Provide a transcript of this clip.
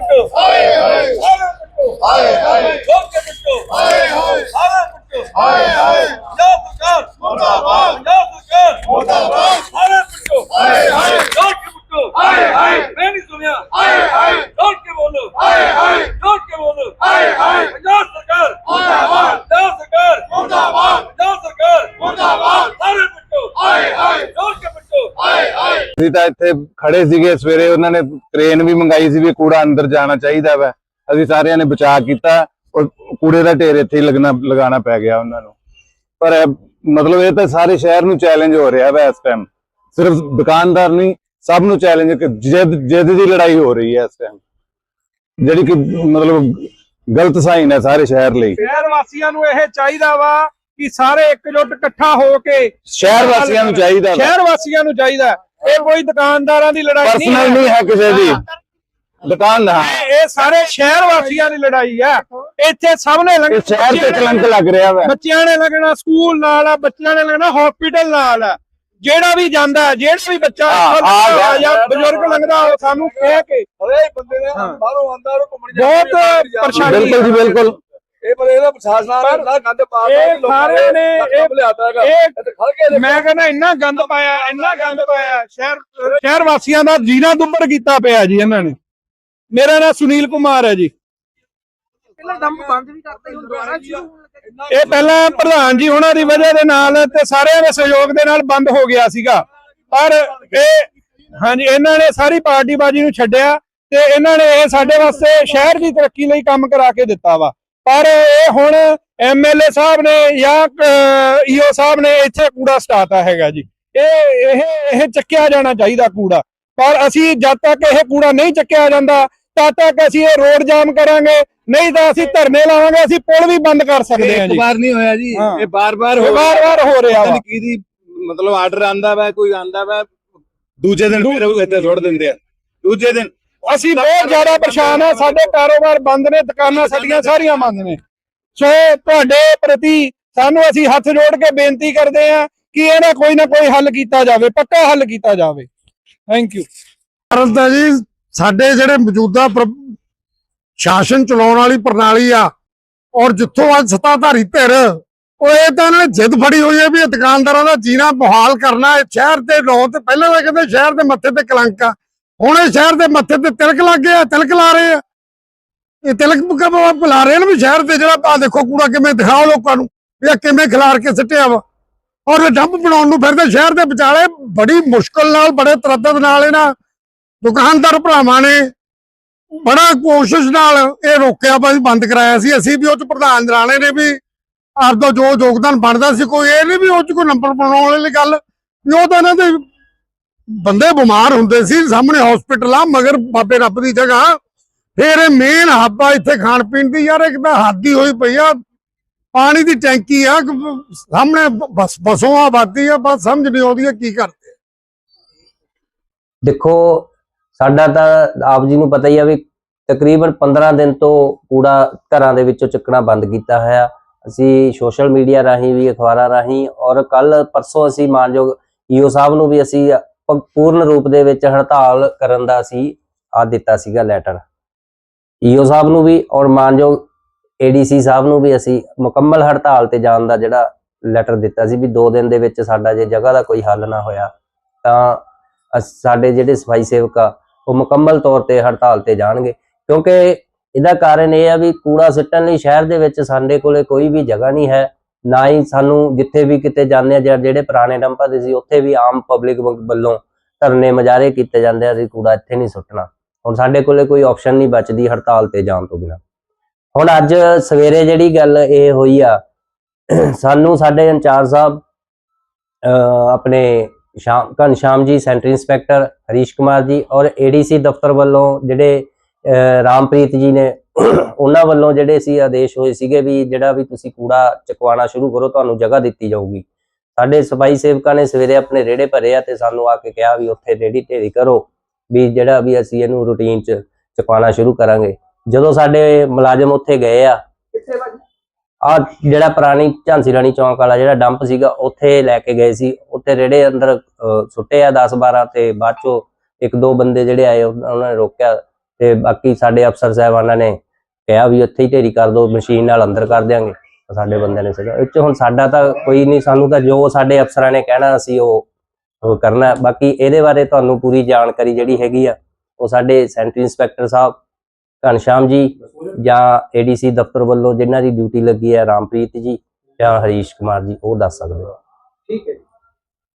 ਪਿੱਟੋ। ਹਾਏ ਹਾਏ। ਸਾਰੇ ਪਿੱਟੋ। ਹਾਏ ਹਾਏ। ਠੋਕ ਕੇ ਪਿੱਟੋ। ਹਾਏ ਹਾਏ। ਸਾਰੇ ਪਿੱਟੋ। ਹਾਏ ਹਾਏ। ਪੰਜਾਬ ਸਰਕਾਰ। ਮੁਰਦਾਬਾਦ। ਪੰਜਾਬ ਸਰਕਾਰ। ਮੁਰਦਾਬਾਦ। ਸਾਰੇ ਪਿੱਟੋ। ਹਾਏ ਹਾਏ। ਠੋਕ ਕੇ ਪਿੱਟੋ। ਹਾਏ ਹਾਏ। ਮੈਂ ਨਹੀਂ ਸੁਣਿਆ। ਹਾਏ ਹਾਏ। ਠੋਕ ਕੇ ਬੋਲੋ। ਹਾਏ ਹਾਏ। ਠੋਕ ਕੇ ਬੋਲੋ। ਹਾਏ ਹਾਏ। ਪੰਜਾਬ ਸਰਕਾਰ। ਮੁਰਦਾਬਾਦ। ਪੰਜਾਬ ਸਰਕਾਰ। ਮੁਰਦਾਬਾਦ। ਪੰਜਾਬ ਸਰਕਾਰ। ਮੁਰਦਾਬਾਦ ਸਾਰੇ ਪਿੱਟੋ ਹਾਏ ਹਾਏ ਠੋਕ ਕੇ ਪਿੱਟੋ ਹਾਏ ਹਾਏ ਅਸੀਂ ਤਾਂ ਇੱਥੇ ਖੜੇ ਸੀਗੇ ਸਵੇਰੇ ਉਹਨਾਂ ਨੇ ਕ੍ਰੇਨ ਵੀ ਮੰਗਾਈ ਸੀ ਵੀ ਕੂੜਾ ਅੰਦਰ ਜਾਣਾ ਚਾਹੀਦਾ ਵਾ। ਅਸੀਂ ਸਾਰਿਆਂ ਨੇ ਬਚਾਅ ਕੀਤਾ ਔਰ ਕੂੜੇ ਦਾ ਢੇਰ ਇੱਥੇ ਲੱਗਣਾ ਲਗਾਉਣਾ ਪੈ ਗਿਆ ਉਹਨਾਂ ਨੂੰ। ਪਰ ਮਤਲਬ ਇਹ ਤਾਂ ਸਾਰੇ ਸ਼ਹਿਰ ਨੂੰ ਚੈਲੰਜ ਹੋ ਰਿਹਾ ਵਾ ਇਸ ਟਾਈਮ ਸਿਰਫ ਦੁਕਾਨਦਾਰ ਨਹੀਂ ਸਭ ਨੂੰ ਚੈਲੰਜ ਕਿ ਜਿੱਦ ਜਿੱਦ ਦੀ ਲੜਾਈ ਹੋ ਰਹੀ ਹੈ ਇਸ ਟਾਈਮ ਜਿਹੜੀ ਕਿ ਮਤਲਬ ਗਲਤ ਸਾਈਨ ਹੈ ਸਾਰੇ ਸ਼ਹਿਰ ਲਈ। ਸ਼ਹਿਰ ਵਾਸੀਆਂ ਨੂੰ ਇਹ ਚਾਹੀਦਾ ਵਾ ਕਿ ਸਾਰੇ ਇਕਜੁੱਟ ਇਕੱਠਾ ਹੋ ਕੇ ਸ਼ਹਿਰ ਵਾਸੀਆਂ ਨੂੰ ਚਾਹੀਦਾ ਸ਼ਹਿਰ ਵਾਸੀਆਂ ਨੂੰ ਚਾਹੀਦਾ। ਇਹ ਕੋਈ ਦੁਕਾਨਦਾਰਾਂ ਦੀ ਲੜਾਈ ਨਹੀਂ ਪਰਸਨਲ ਨਹੀਂ ਹੈ ਕਿਸੇ ਦੀ। ਦੁਕਾਨ ਨਾ। ਇਹ ਸਾਰੇ ਸ਼ਹਿਰ ਵਾਸੀਆਂ ਦੀ ਲੜਾਈ ਆ ਇੱਥੇ ਸਭ ਨੇ ਇਹ ਸ਼ਹਿਰ ਤੇ ਕਲੰਕ ਲੱਗ ਰਿਹਾ ਵਾ। ਬੱਚਿਆਂ ਨੇ ਲੱਗਣਾ ਸਕੂਲ ਨਾਲ ਆ ਬੱਚਿਆਂ ਨੇ ਲੱਗਣਾ ਹਸਪੀਟਲ ਨਾਲ ਆ। ਜਿਹੜਾ ਵੀ ਜਾਂਦਾ ਜਿਹੜਾ ਵੀ ਬੱਚਾ। ਜਾਂ ਬਜ਼ੁਰਗ ਲੰਘਦਾ ਉਹ ਸਾਨੂੰ ਕਹਿ ਕੇ ਹਰੇਕ ਬੰਦੇ ਨੇ ਹਾਂ। ਬਾਹਰੋਂ ਆਂਦਾ ਉਹ ਘੁੰਮਣ ਬਹੁਤ ਪਰੇਸ਼ਾਨੀ ਬਿਲਕੁਲ ਜੀ ਬਿਲਕੁਲ। ਇਹ ਪਰ ਇਹਦਾ ਪ੍ਰਸ਼ਾਸਨ ਪਰ ਨਾ ਗੰਦ ਪਾ ਇਹ ਸਾਰਿਆਂ ਨੇ ਇਹ ਲਿਆਤਾ ਹੈਗਾ। ਇਹ ਇੱਥੇ ਖੜ ਕੇ ਦੇਖੋ। ਮੈਂ ਕਹਿੰਦਾ ਇੰਨਾ ਗੰਦ ਪਾਇਆ ਇੰਨਾ ਗੰਦ ਪਾਇਆ ਸ਼ਹਿਰ ਸ਼ਹਿਰ ਵਾਸੀਆਂ ਦਾ ਜੀਣਾ ਦੁੱਬਰ ਕੀਤਾ ਪਿਆ ਜੀ ਇਹਨਾਂ ਨੇ। ਮੇਰਾ ਨਾਮ ਸੁਨੀਲ ਕੁਮਾਰ ਹੈ ਜੀ। ਪਹਿਲਾਂ ਡੰਪ ਬੰਦ ਵੀ ਕਰਤਾ ਹੁਣ ਦੁਬਾਰਾ ਸ਼ੁਰੂ ਹੋਣ ਲੱਗਾ ਇਹ ਪਹਿਲਾਂ ਪ੍ਰਧਾਨ ਜੀ ਉਹਨਾਂ ਦੀ ਵਜ੍ਹਾ ਦੇ ਨਾਲ ਤੇ ਸਾਰਿਆਂ ਦੇ ਸਹਿਯੋਗ ਦੇ ਨਾਲ ਬੰਦ ਹੋ ਗਿਆ ਸੀਗਾ। ਪਰ ਇਹ ਹਾਂਜੀ ਇਹਨਾਂ ਨੇ ਸਾਰੀ ਪਾਰਟੀ ਬਾਜੀ ਨੂੰ ਛੱਡਿਆ ਤੇ ਇਹਨਾਂ ਨੇ ਇਹ ਸਾਡੇ ਵਾਸਤੇ ਸ਼ਹਿਰ ਦੀ ਤਰੱਕੀ ਲਈ ਕੰਮ ਕਰਾ ਕੇ ਦਿੱਤਾ ਵਾ। ਪਰ ਇਹ ਹੁਣ ਐਮਐਲਏ ਸਾਹਿਬ ਨੇ ਜਾਂ ਈਓ ਸਾਹਿਬ ਨੇ ਇੱਥੇ ਕੂੜਾ ਸਟਾਤਾ ਹੈਗਾ ਜੀ। ਇਹ ਇਹ ਇਹ ਚੱਕਿਆ ਜਾਣਾ ਚਾਹੀਦਾ ਕੂੜਾ। ਪਰ ਅਸੀਂ ਜਦ ਤੱਕ ਇਹ ਕੂੜਾ ਨਹੀਂ ਚੱਕਿਆ ਜਾਂਦਾ ਤਦ ਤੱਕ ਅਸੀਂ ਇਹ ਰੋਡ ਜਾਮ ਕਰਾਂਗੇ। ਨਹੀਂ ਤਾਂ ਅਸੀਂ ਧਰਨੇ ਲਾਵਾਂਗੇ ਅਸੀਂ ਪੁਲ ਵੀ ਬੰਦ ਕਰ ਸਕਦੇ ਹਾਂ ਇੱਕ ਜੀ। ਵਾਰ ਨਹੀਂ ਹੋਇਆ ਜੀ। ਇਹ ਬਾਰ-ਬਾਰ ਹੋ ਵਾਰ-ਵਾਰ ਹੋ ਰਿਹਾ ਵਾ। ਕਿਹਦੀ ਮਤਲਬ ਆਰਡਰ ਆਂਦਾ ਵਾ ਕੋਈ ਆਂਦਾ ਵਾ ਦੂਜੇ ਦਿਨ ਫਿਰ ਉਹ ਇੱਥੇ ਸੁੱਟ ਦਿੰਦੇ ਆ। ਦੂਜੇ ਦਿਨ ਅਸੀਂ ਬਹੁਤ ਜ਼ਿਆਦਾ ਪਰੇਸ਼ਾਨ ਆ ਸਾਡੇ ਕਾਰੋਬਾਰ ਬੰਦ ਨੇ, ਦੁਕਾਨਾਂ ਸਾਡੀਆਂ ਸਾਰੀਆਂ ਬੰਦ ਨੇ। ਸੋ ਤੁਹਾਡੇ ਪ੍ਰਤੀ ਸਾਨੂੰ ਅਸੀਂ ਹੱਥ ਜੋੜ ਕੇ ਬੇਨਤੀ ਕਰਦੇ ਆ ਕਿ ਇਹਦਾ ਕੋਈ ਨਾ ਕੋਈ ਹੱਲ ਕੀਤਾ ਜਾਵੇ, ਪੱਕਾ ਹੱਲ ਕੀਤਾ ਜਾਵੇ। ਥੈਂਕ ਯੂ ਭਾਰਤ ਦਾ ਜੀ, ਸਾਡੇ ਜਿਹੜੇ ਮੌਜੂਦਾ ਸ਼ਾਸਨ ਚਲਾਉਣ ਵਾਲੀ ਪ੍ਰਣਾਲੀ ਆ, ਔਰ ਜਿੱਥੋਂ ਅੱਜ ਸੱਤਾਧਾਰੀ ਧਿਰ, ਉਹ ਇਹ ਤਾਂ ਇਹਨਾਂ ਨੇ ਜਿੱਦ ਫੜੀ ਹੋਈ ਹੈ ਵੀ ਇਹ ਦੁਕਾਨਦਾਰਾਂ ਦਾ ਜੀਣਾ ਬਹਾਲ ਕਰਨਾ ਹੈ ਸ਼ਹਿਰ ਦੇ ਲੋਕ ਤੇ ਪਹਿਲਾਂ ਤਾਂ ਕਹਿੰਦੇ ਸ਼ਹਿਰ ਦੇ ਮੱਥੇ ਤੇ ਕਲੰਕ ਆ। ਹੁਣ ਇਹ ਸ਼ਹਿਰ ਦੇ ਮੱਥੇ ਤੇ ਤਿਲਕ ਲੱਗ ਗਿਆ, ਤਿਲਕ ਲਾ ਰਹੇ ਆ। ਇਹ ਤਿਲਕ ਬ- ਰਹੇ ਨੇ ਵੀ ਸ਼ਹਿਰ ਤੇ ਜਿਹੜਾ ਆ ਦੇਖੋ ਕੂੜਾ ਕਿਵੇਂ ਦਿਖਾਓ ਲੋਕਾਂ ਨੂੰ ਇਹ ਕਿਵੇਂ ਖਿਲਾਰ ਕੇ ਸਿੱਟਿਆ ਵਾ। ਔਰ ਇਹ ਡੰਪ ਬਣਾਉਣ ਨੂੰ ਫਿਰਦੇ ਸ਼ਹਿਰ ਦੇ ਵਿਚਾਲੇ ਬੜੀ ਮੁਸ਼ਕਲ ਨਾਲ, ਬੜੇ ਤਰੱਦਦ ਨਾਲ ਇਹਨਾਂ ਦੁਕਾਨਦਾਰ ਭਰਾਵਾਂ ਨੇ ਬੜਾ ਕੋਸ਼ਿਸ਼ ਨਾਲ ਇਹ ਰੋਕਿਆ ਬਈ ਬੰਦ ਕਰਾਇਆ ਸੀ। ਅਸੀਂ ਵੀ ਉਹ ਚ ਪ੍ਰਧਾਨ ਰਾਣੇ ਨੇ ਵੀ ਆਪਦਾ ਜੋ ਯੋਗਦਾਨ ਬਣਦਾ ਸੀ, ਕੋਈ ਇਹ ਨਹੀਂ ਵੀ ਉਹ ਚ ਕੋਈ ਨੰਬਰ ਬਣਾਉਣ ਵਾਲੀ ਗੱਲ, ਵੀ ਉਹ ਤਾਂ ਇਹਨਾਂ ਦੇ ਬੰਦੇ ਬਿਮਾਰ ਹੁੰਦੇ ਸੀ, ਸਾਹਮਣੇ ਹਸਪੀਟਲ ਆ, ਮਗਰ ਬਾਬੇ ਰੱਬ ਦੀ ਜਗ੍ਹਾ। ਫੇਰ ਇਹ ਮੇਨ ਹੱਬ ਇੱਥੇ ਖਾਣ ਪੀਣ ਦੀ। ਯਾਰ, ਇੱਕ ਤਾਂ ਹੱਦ ਹੋਈ ਪਈ ਆ। ਪਾਣੀ ਦੀ ਟੈਂਕੀ ਆ ਸਾਹਮਣੇ ਬਸ, ਬਸੋਂ ਆਬਾਦੀ ਆ, ਬਸ ਸਮਝ ਨਹੀਂ ਆਉਂਦੀ ਆ ਕੀ ਕਰ ਦੇਖੋ, ਸਾਡਾ ਤਾਂ ਆਪ ਜੀ ਨੂੰ ਪਤਾ ਹੀ ਆ ਵੀ ਤਕਰੀਬਨ 15 ਦਿਨ ਤੋਂ ਕੂੜਾ ਘਰਾਂ ਦੇ ਵਿੱਚੋਂ ਚੱਕਣਾ ਬੰਦ ਕੀਤਾ ਹੋਇਆ। ਅਸੀਂ ਸੋਸ਼ਲ ਮੀਡੀਆ ਰਾਹੀਂ ਵੀ, ਅਖਬਾਰਾਂ ਰਾਹੀਂ, ਔਰ ਕੱਲ ਪਰਸੋਂ ਅਸੀਂ ਮਾਨਯੋਗ ਈਓ ਸਾਹਿਬ ਨੂੰ ਵੀ ਅਸੀਂ ਪੂਰਨ ਰੂਪ ਦੇ ਵਿੱਚ ਹੜਤਾਲ ਕਰਨ ਦਾ ਅਸੀਂ ਆ ਦਿੱਤਾ ਸੀਗਾ ਲੈਟਰ ਈਓ ਸਾਹਿਬ ਨੂੰ ਵੀ ਔਰ ਮਾਨਯੋਗ ਏਡੀਸੀ ਸਾਹਿਬ ਨੂੰ ਵੀ ਅਸੀਂ ਮੁਕੰਮਲ ਹੜਤਾਲ ਤੇ ਜਾਣ ਦਾ ਜਿਹੜਾ ਲੈਟਰ ਦਿੱਤਾ ਸੀ ਵੀ 2 ਦਿਨ ਦੇ ਵਿੱਚ ਸਾਡਾ ਜੇ ਜਗ੍ਹਾ ਦਾ ਕੋਈ ਹੱਲ ਨਾ ਹੋਇਆ, ਤਾਂ ਅਸ- ਸਾਡੇ ਜਿਹੜੇ ਸਫ਼ਾਈ ਸੇਵਕ ਆ, ਉਹ ਮੁਕੰਮਲ ਤੌਰ ਤੇ ਹੜਤਾਲ ਤੇ ਜਾਣਗੇ। ਕਿਉਂਕਿ ਇਹਦਾ ਕਾਰਨ ਇਹ ਆ ਵੀ ਕੂੜਾ ਸਿੱਟਣ ਲਈ ਸ਼ਹਿਰ ਦੇ ਵਿੱਚ ਸਾਡੇ ਕੋਲੇ ਕੋਈ ਵੀ ਜਗ੍ਹਾ ਨਹੀਂ ਹੈ। ਨਾ ਹੀ ਸਾਨੂੰ ਜਿੱਥੇ ਵੀ ਕਿਤੇ ਜਾਂਦੇ ਆ ਜਿਹੜੇ ਪੁਰਾਣੇ ਡੰਪਾਂ ਦੇ ਸੀ, ਉੱਥੇ ਵੀ ਆਮ ਪਬਲਿਕ ਵੱਲੋਂ ਧਰਨੇ ਮਜਾਰੇ ਕੀਤੇ ਜਾਂਦੇ ਆ, ਅਸੀਂ ਕੂੜਾ ਇੱਥੇ ਨਹੀਂ ਸੁੱਟਣਾ। ਹੁਣ ਸਾਡੇ ਕੋਲੇ ਕੋਈ ਆਪਸ਼ਨ ਨਹੀਂ ਬਚਦੀ ਹੜਤਾਲ ਤੇ ਜਾਣ ਤੋਂ ਬਿਨਾਂ। ਹੁਣ ਅੱਜ ਸਵੇਰੇ ਜਿਹੜੀ ਗੱਲ ਇਹ ਹੋਈ ਆ, ਸਾਨੂੰ ਸਾਡੇ ਇੰਚਾਰਜ ਸਾਹਿਬ, ਅਹ, ਆਪਣੇ ਸ਼ਾਮ ਘਨਸ਼ਾਮ ਜੀ ਸੈਂਟਰ ਇੰਸਪੈਕਟਰ ਹਰੀਸ਼ ਕੁਮਾਰ ਜੀ ਔਰ ਏਡੀਸੀ ਦਫ਼ਤਰ ਵੱਲੋਂ ਜਿਹੜੇ, ਅਹ, ਰਾਮਪ੍ਰੀਤ ਜੀ ਨੇ ਉਹਨਾਂ ਵੱਲੋਂ ਜਿਹੜੇ ਸੀ ਆਦੇਸ਼ ਹੋਏ ਸੀਗੇ ਵੀ ਜਿਹੜਾ ਵੀ ਤੁਸੀਂ ਕੂੜਾ ਚਕਵਾਉਣਾ ਸ਼ੁਰੂ ਕਰੋ ਤੁਹਾਨੂੰ ਜਗ੍ਹਾ ਦਿੱਤੀ ਜਾਊਗੀ। ਸਾਡੇ ਸਫ਼ਾਈ ਸੇਵਕਾਂ ਨੇ ਸਵੇਰੇ ਆਪਣੇ ਰੇੜੇ ਭਰੇ ਆ ਤੇ ਸਾਨੂੰ ਆ ਕੇ ਕਿਹਾ ਵੀ ਉੱਥੇ ਰੇੜੀ ਢੇਰੀ ਕਰੋ ਵੀ ਜਿਹੜਾ ਵੀ ਅਸੀਂ ਇਹਨੂੰ ਰੂਟੀਨ ਚ ਚਕਵਾਉਣਾ ਸ਼ੁਰੂ ਕਰਾਂਗੇ। ਜਦੋਂ ਸਾਡੇ ਮੁਲਾਜ਼ਮ ਉੱਥੇ ਗਏ ਆ ਆ ਜਿਹੜਾ ਪੁਰਾਣੀ ਝਾਂਸੀ ਰਾਣੀ ਚੌਂਕ ਵਾਲਾ ਜਿਹੜਾ ਡੰਪ ਸੀਗਾ ਉੱਥੇ ਲੈ ਕੇ ਗਏ ਸੀ। ਉੱਥੇ ਰੇੜੇ ਅੰਦਰ ਸੁੱਟੇ ਆ 10 12 ਤੇ ਬਾਅਦ ਚੋਂ ਇੱਕ ਦੋ ਬੰਦੇ ਜਿਹੜੇ ਆਏ ਉਹਨਾਂ ਨੇ ਰੋਕਿਆ ਤੇ ਬਾਕੀ ਸਾਡੇ ਅਫਸਰ ਸਾਹਿਬਾਨਾਂ ਨੇ ਕਿਹਾ ਵੀ ਉੱਥੇ ਹੀ ਢੇਰੀ ਕਰ ਦਿਓ, ਮਸ਼ੀਨ ਨਾਲ ਅੰਦਰ ਕਰ ਦਿਆਂਗੇ। ਸਾਡੇ ਬੰਦੇ ਨੇ ਸੀਗਾ ਇਹ ਹੁਣ ਸਾਡਾ ਤਾਂ ਕੋਈ ਨਹੀਂ, ਸਾਨੂੰ ਤਾਂ ਜੋ ਸਾਡੇ ਅਫਸਰਾਂ ਨੇ ਕਹਿਣਾ, ਅਸੀਂ ਉਹ ਉਹ ਕਰਨਾ। ਬਾਕੀ ਇਹਦੇ ਬਾਰੇ ਤੁਹਾਨੂੰ ਪੂਰੀ ਜਾਣਕਾਰੀ ਜਿਹੜੀ ਹੈਗੀ ਆ, ਉਹ ਸਾਡੇ ਸੈਂਟਰੀ ਇੰਸਪੈਕਟਰ ਸਾਹਿਬ ਘਨਸ਼ਾਮ ਜੀ ਜਾਂ ਏਡੀਸੀ ਦਫ਼ਤਰ ਵੱਲੋਂ ਜਿਨ੍ਹਾਂ ਦੀ ਡਿਊਟੀ ਲੱਗੀ ਹੈ, ਰਾਮਪ੍ਰੀਤ ਜੀ ਜਾਂ ਹਰੀਸ਼ ਕੁਮਾਰ ਜੀ, ਉਹ ਦੱਸ ਸਕਦੇ ਆ ਠੀਕ ਹੈ